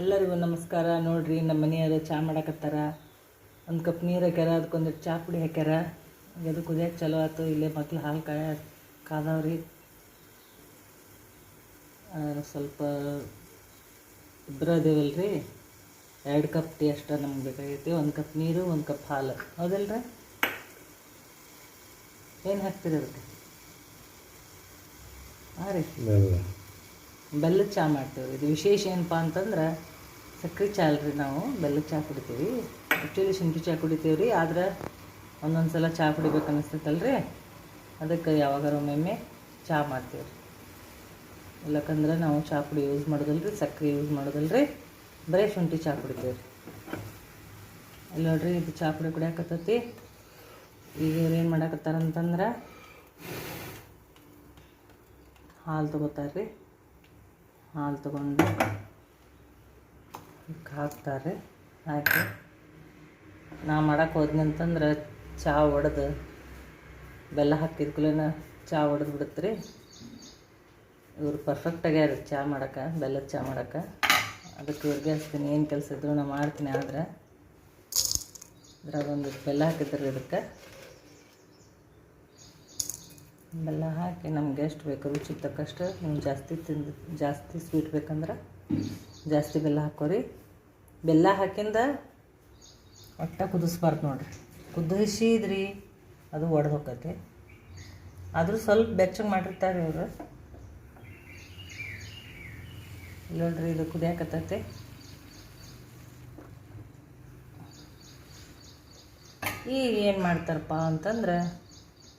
ಎಲ್ಲರಿಗೂ ನಮಸ್ಕಾರ. ನೋಡ್ರಿ, ನಮ್ಮ ಮನೆಯವರು ಚಾ ಮಾಡಕತ್ತಾರ. ಒಂದು ಕಪ್ ನೀರು ಹಾಕ್ಯಾರ ಅದಕ್ಕೊಂದು ಚಾ ಪುಡಿ ಹಾಕ್ಯಾರ. ಅದು ಕುದಿಯಕ್ಕೆ ಚಲೋ ಆಯ್ತು ಇಲ್ಲೇ ಮಕ್ಳು ಹಾಲು ಕಾಯ ಕಾದವ್ರಿ. ಸ್ವಲ್ಪ ಇಬ್ಬರದೇವಲ್ರಿ ಎರಡು ಕಪ್ ಟೀ ಅಷ್ಟ ನಮ್ಗೆ ಬೇಕಾಗೈತಿ. ಒಂದು ಕಪ್ ನೀರು, ಒಂದು ಕಪ್ ಹಾಲು. ಹೌದಲ್ರ ಏನು ಹಾಕ್ತೀರಿ ಅದಕ್ಕೆ? ಹಾಂ ರೀ. ಬೆಲ್ಲದ ಚಹಾ ಮಾಡ್ತೇವೆ. ಇದು ವಿಶೇಷ ಏನಪ್ಪ ಅಂತಂದ್ರೆ ಸಕ್ಕರೆ ಚಹಾ ಅಲ್ರಿ ನಾವು ಬೆಲ್ಲದ ಚಹಾ ಕುಡಿತೀವಿ. ಆ್ಯಕ್ಚುಲಿ ಶುಂಠಿ ಚಹಾ ಕುಡಿತೀವಿ ರೀ ಆದ್ರೆ ಒಂದೊಂದು ಸಲ ಚಹಾ ಕುಡಿಬೇಕು ಅನಿಸ್ತೈತಲ್ರಿ. ಅದಕ್ಕೆ ಯಾವಾಗಾರು ಒಮ್ಮೊಮ್ಮೆ ಚಹಾ ಮಾಡ್ತೀವಿ ರೀ ಇಲ್ಲಕಂದ್ರೆ ನಾವು ಚಹಾ ಪುಡಿ ಯೂಸ್ ಮಾಡೋದಲ್ರಿ, ಸಕ್ಕರೆ ಯೂಸ್ ಮಾಡೋದಿಲ್ರಿ. ಬರೀ ಶುಂಠಿ ಚಹಾ ಕುಡಿತೀವಿ ರೀ ಇಲ್ಲ ನೋಡ್ರಿ, ಇದು ಚಹಾ ಪುಡಿ ಕುಡಿಯಾಕತ್ತೈತಿ. ಈಗ ಇವ್ರು ಏನು ಮಾಡಾಕತ್ತಾರಂತಂದ್ರೆ ಹಾಲು ತೊಗೋತಾರೆ ಹಾಲು ತಗೊಂಡು ಹಾಕ್ತಾರೆ. ಹಾಕಿ ನಾ ಮಾಡಕ್ಕೆ ಹೋದ್ನಿ ಅಂತಂದ್ರೆ ಚಹಾ ಒಡೆದು ಬೆಲ್ಲ ಹಾಕಿದ ಕೂಲನ ಚಹಾ ಒಡೆದು ಬಿಡುತ್ತೆ ರೀ ಇವ್ರು ಪರ್ಫೆಕ್ಟ್ ಆಗ್ಯಾರ ಚಹಾ ಮಾಡಕ್ಕೆ, ಬೆಲ್ಲದ ಚಹಾ ಮಾಡಕ್ಕೆ. ಅದಕ್ಕೆ ಇವ್ರಿಗೆ ಹಚ್ತೀನಿ ಏನು ಕೆಲಸ ಇದ್ರು ನಾ ಮಾಡ್ತೀನಿ ಆದ್ರೆ. ಅದ್ರಾಗ ಒಂದು ಬೆಲ್ಲ ಹಾಕಿದ್ರಿ ಇದಕ್ಕೆ. ಬೆಲ್ಲ ಹಾಕಿ ನಮ್ಗೆ ಎಷ್ಟು ಬೇಕು ರುಚಿ ತಕ್ಕಷ್ಟು ನೀವು ಜಾಸ್ತಿ ತಿಂದು, ಜಾಸ್ತಿ ಸ್ವೀಟ್ ಬೇಕಂದ್ರೆ ಜಾಸ್ತಿ ಬೆಲ್ಲ ಹಾಕೋರಿ ಬೆಲ್ಲ ಹಾಕಿಂದ ಒಟ್ಟ ಕುದಿಸ್ಬಾರ್ದು ನೋಡ್ರಿ. ಕುದಿಸಿದ್ರಿ ಅದು ಒಡೆದು ಹೋಗತ್ತೆ. ಆದರೂ ಸ್ವಲ್ಪ ಬೆಚ್ಚಗೆ ಮಾಡಿರ್ತಾರೆ ಇವರು. ನೋಡ್ರಿ ಇದು ಕುದಿಯಾಕತ್ತೈತೆ. ಈಗ ಏನು ಮಾಡ್ತಾರಪ್ಪ ಅಂತಂದ್ರೆ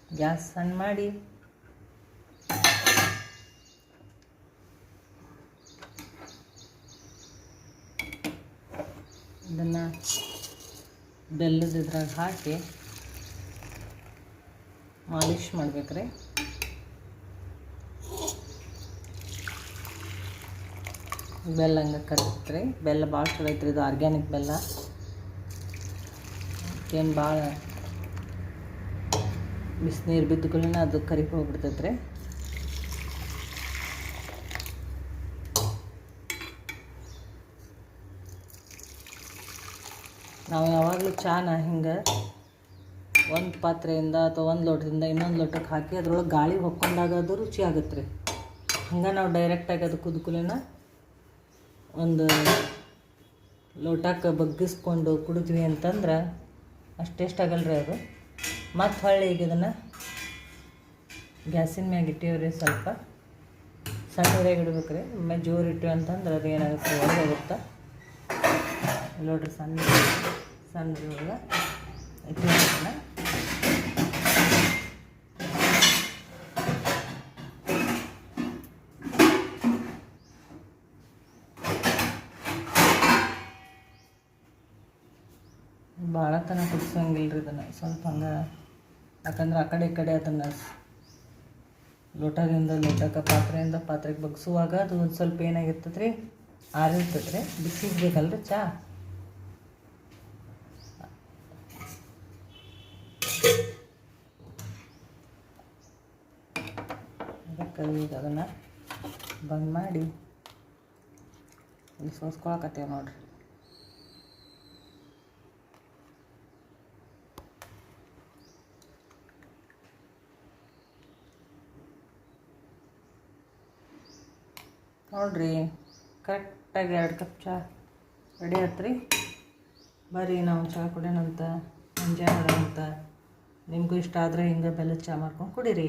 ಗ್ಯಾಸ್ ಸಣ್ಣ ಮಾಡಿ. ಇದನ್ನು ಬೆಲ್ಲದ ಇದ್ರಾಗ ಹಾಕಿ ಮಾಲಿಷ್ ಮಾಡ್ಬೇಕ್ರಿ. ಬೆಲ್ಲ ಹಂಗೆ ಕರಿತ್ರಿ ಬೆಲ್ಲ ಭಾಳ ಚಲೋ ಐತ್ರಿ, ಇದು ಆರ್ಗ್ಯಾನಿಕ್ ಬೆಲ್ಲ. ಏನು ಭಾಳ ಬಿಸಿನೀರು ಬಿದ್ದುಗಳನ್ನ ಅದು ಕರಿಗೆ ಹೋಗ್ಬಿಡ್ತೈತೆ ರೀ ನಾವು ಯಾವಾಗಲೂ ಚಾನ ಹಿಂಗೆ ಒಂದು ಪಾತ್ರೆಯಿಂದ ಅಥವಾ ಒಂದು ಲೋಟದಿಂದ ಇನ್ನೊಂದು ಲೋಟಕ್ಕೆ ಹಾಕಿ ಅದ್ರೊಳಗೆ ಗಾಳಿ ಹೊಕ್ಕೊಂಡಾಗ ಅದು ರುಚಿ ಆಗುತ್ತೆ ರೀ ಹಂಗೆ ನಾವು ಡೈರೆಕ್ಟಾಗಿ ಅದು ಕುದುಕುಲೇನ ಒಂದು ಲೋಟಕ್ಕೆ ಬಗ್ಗಿಸ್ಕೊಂಡು ಕುಡಿದ್ವಿ ಅಂತಂದ್ರೆ ಅಷ್ಟು ಟೇಸ್ಟ್ ಆಗಲ್ಲ ರೀ ಅದು. ಮತ್ತು ಹೊಳ್ಳಿ ಈಗ ಇದನ್ನು ಗ್ಯಾಸಿನ ಮ್ಯಾಗ ರೀ ಸ್ವಲ್ಪ. ಸಣ್ಣ ಇಡ್ಬೇಕು ರೀ ಒಮ್ಮೆ ಜೋರು ಇಟ್ಟು ಅಂತಂದ್ರೆ ಅದು ಏನಾಗುತ್ತೆ ಒಳಗೋಗುತ್ತೆ ನೋಡ್ರಿ ಸಣ್ಣ ಸಣ್ಣ ಇಟ್ಟು ಇಟ್ಟಿರೋದನ್ನ ಭಾಳ ತನ ಕುದಿಸೋಂಗಿಲ್ಲ ರೀ ಇದನ್ನು. ಸ್ವಲ್ಪ ಹಂಗೆ ಯಾಕಂದ್ರೆ ಆ ಕಡೆ ಈ ಕಡೆ ಅದನ್ನು ಲೋಟದಿಂದ, ಲೋಟಕ್ಕೆ, ಪಾತ್ರೆಯಿಂದ ಪಾತ್ರೆಗೆ ಬಗ್ಸುವಾಗ ಅದು ಒಂದು ಸ್ವಲ್ಪ ಏನಾಗಿರ್ತದೆ ರೀ ಆರಿರ್ತದೆ ರೀ ಬಿಸಿಗೆ ಬೇಕಲ್ರಿ ಚಾ ಅದನ್ನು ಬಂದ್ ಮಾಡಿ ಇಲ್ಲಿ ಸೋಸ್ಕೊಳಕತ್ತೇವೆ ನೋಡ್ರಿ. ನೋಡ್ರಿ ಕರೆಕ್ಟಾಗಿ ಎರಡು ಕಪ್ ಚಹಾ ರೆಡಿ ಆತ್ರಿ. ಬರ್ರಿ, ನಾವು ಚಹಾ ಕುಡಿಯೋಣಂತ ಎಂಜಾಯ್ ಮಾಡೋಣಂತ. ನಿಮಗೂ ಇಷ್ಟ ಆದರೆ ಹಿಂಗೆ ಬೆಲ್ಲದ ಚಹಾ ಮಾಡ್ಕೊಂಡು ಕುಡೀರಿ.